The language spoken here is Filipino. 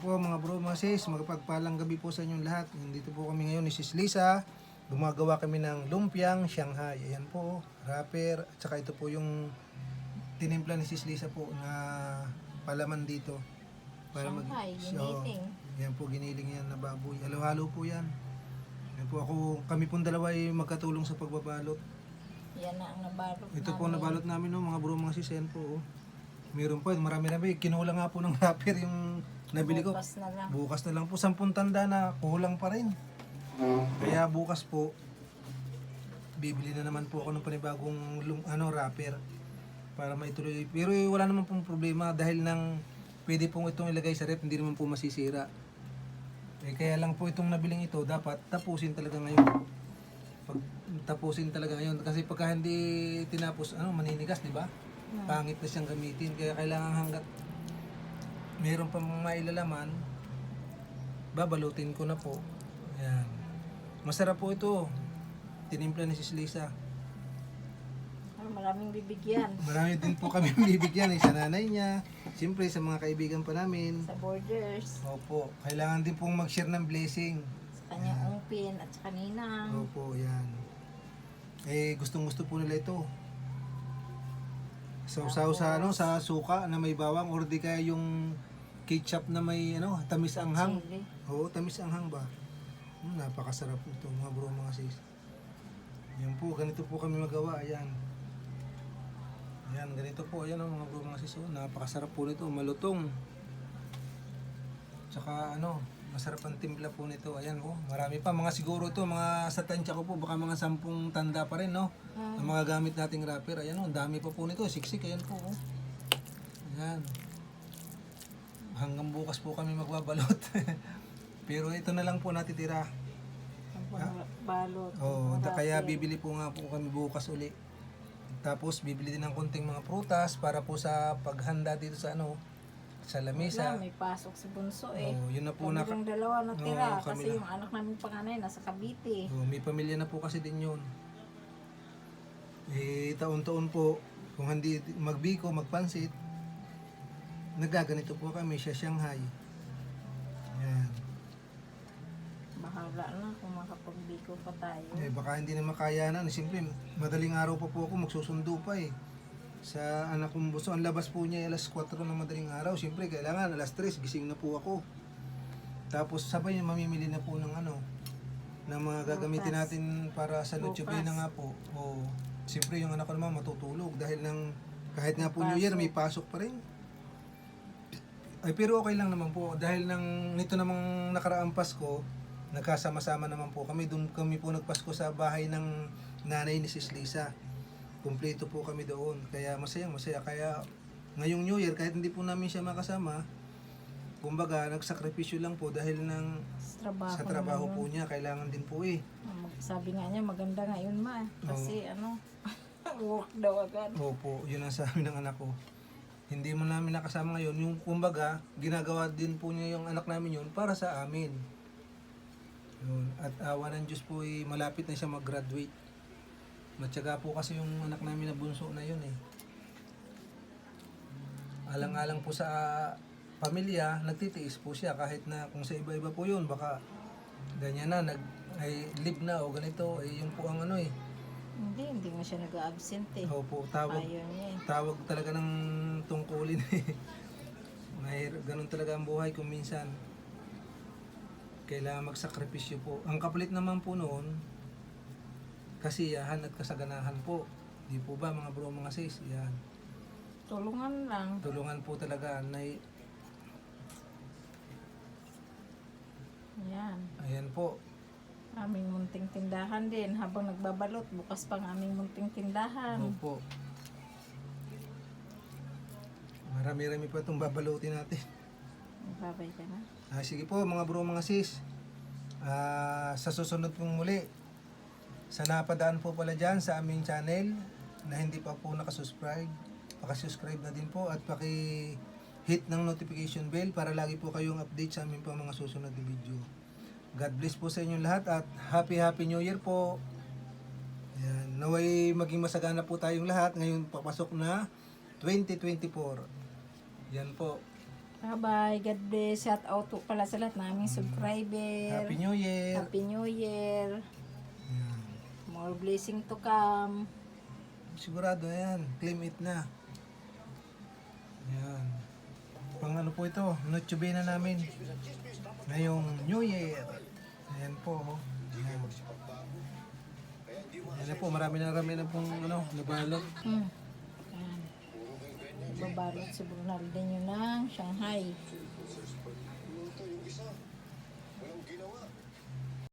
po mga bro, mga sis, magpagpalang gabi po sa inyong lahat. Nandito po kami ngayon ni Sis Lisa. Gumagawa kami ng lumpiang Shanghai. Ayan po, wrapper. At saka ito po yung tinimpla ni Sis Lisa po na palaman dito. Shanghai, giniling. yan po, giniling yan na baboy. Halo-halo po yan. Yan po ako, kami pong dalawa ay magkatulong sa pagbabalot. Yan na ang nabalot Ito po ang namin. nabalot namin no, mga bro, mga sis. Ayan po. Oh. Meron po, marami-rami. Kinulang nga po ng wrapper yung nabili ko. Bukas na lang. Bukas na lang po, sampung tanda na, kulang pa rin. Kaya bukas po, bibili na naman po ako ng panibagong lum, ano, wrapper para maituloy. Pero wala naman pong problema dahil nang pwede pong itong ilagay sa rep, hindi naman po masisira. Eh, kaya lang po itong nabiling ito, dapat tapusin talaga ngayon. Pag tapusin talaga ngayon. Kasi pagka hindi tinapos, ano, maninigas, di ba? Pangit na siyang gamitin. Kaya kailangan hanggat meron pa mga mailalaman, babalutin ko na po. Ayan. Masarap po ito. Tinimpla ni Sis Lisa. Ah, maraming bibigyan. Marami din po kami bibigyan eh, sa nanay niya. Siyempre sa mga kaibigan pa namin. Sa borders. Opo, kailangan din pong mag-share ng blessing. Sa kanyang ungpin at sa kaninang. Opo, yan. Eh, gustong gusto po nila ito. Sausaw sa ano, sa suka na may bawang or di kaya yung ketchup na may ano, tamis anghang. Chili. Oo, tamis anghang ba? Hmm, napakasarap nito mga bro, mga sis. Yan po, ganito po kami magawa. Ayan. Ayan, ganito po. Ayan oh, mga bro, mga sis. Oh, napakasarap po nito. Malutong. Tsaka ano, masarap ang timpla po nito. Ayan oh, marami pa. Mga siguro ito, mga sa tansya ko po, baka mga sampung tanda pa rin, no? Ah, Ang mga gamit nating wrapper. Ayan oh, ang dami pa po nito. Siksik, ayan po. Oh. Ayan. Hanggang bukas po kami magbabalot. Pero ito na lang po natitira. pang- balot. Oo, ang da, kaya bibili po nga po kami bukas uli. Tapos bibili din ng konting mga prutas para po sa paghanda dito sa ano, sa Wala, lamesa. may pasok si Bunso eh. Oo, yun na po na. lang dalawa natira Oo, kami kasi yung anak namin panganay nasa Cavite. Oh, may pamilya na po kasi din yun. Eh, taon-taon po, kung hindi magbiko, magpansit, nagaganito po kami sa Shanghai. Yan. Bahala na kung makapagbiko pa tayo. Eh, baka hindi na makayanan. Siyempre, madaling araw pa po ako, magsusundo pa eh. Sa anak kong buso, ang labas po niya alas 4 ng madaling araw. Siyempre, kailangan alas 3, gising na po ako. Tapos sabay niya mamimili na po ng ano, ng mga gagamitin Bukas. natin para sa Bukas. Buena nga po. O, siyempre yung anak ko naman matutulog dahil ng kahit nga po New Year, may pasok pa rin. Ay, pero okay lang naman po. Dahil nang nito namang nakaraang Pasko, nagkasama-sama naman po kami. Doon kami po nagpasko sa bahay ng nanay ni Sis Lisa. Kumpleto po kami doon. Kaya masayang masaya. Kaya ngayong New Year, kahit hindi po namin siya makasama, kumbaga, nagsakripisyo lang po dahil ng Sa trabaho, sa trabaho po yun. niya, kailangan din po eh. Mag- Sabi nga niya maganda ngayon ma. Kasi ano, work daw agad. Opo, yun ang sabi ng anak ko. Hindi mo namin nakasama ngayon. Yung kumbaga, ginagawa din po niya yung anak namin yun para sa amin. Yun. At awa ng Diyos po, eh, malapit na siya mag-graduate. Matyaga po kasi yung anak namin na bunso na yun eh. Alang-alang po sa pamilya, nagtitiis po siya kahit na kung sa iba-iba po yun, baka ganyan na, nag, ay live na o ganito, eh, yun po ang ano eh. Hindi, hindi nga siya nag-absent eh. Opo, tawag Ayaw niya eh. tawag talaga ng tungkulin eh. Mahir, ganun talaga ang buhay kung minsan. Kailangan magsakripisyo po. Ang kapalit naman po noon, kasiyahan at kasaganahan po. Di po ba mga bro, mga sis? Yan. Tulungan lang. Tulungan po talaga. Nay, Yan. ayan po. Aming munting tindahan din. Habang nagbabalot, bukas pang aming munting tindahan. Opo. Marami-rami pa itong babalutin natin. Babay ka na. Ah, sige po mga bro mga sis. Ah, sa susunod pong muli. Sa napadaan po pala dyan sa aming channel na hindi pa po nakasubscribe. Pakasubscribe na din po at paki hit ng notification bell para lagi po kayong update sa aming pang mga susunod na video. God bless po sa inyong lahat at happy happy new year po. Yan, naway maging masagana po tayong lahat ngayong papasok na 2024. Yan po. Bye-bye. God bless. Shout out po pala sa lahat naming subscriber. Happy New Year! Happy New Year. Yan. More blessing to come. Sigurado yan. Claim it na. Yan. Ano po ito, Noche Buena namin. Ngayong New Year. Ayan po. oh. Yan. Yan na po, marami na marami na pong ano, nabalot. Hmm. Babalot si Bernardinho ng Shanghai.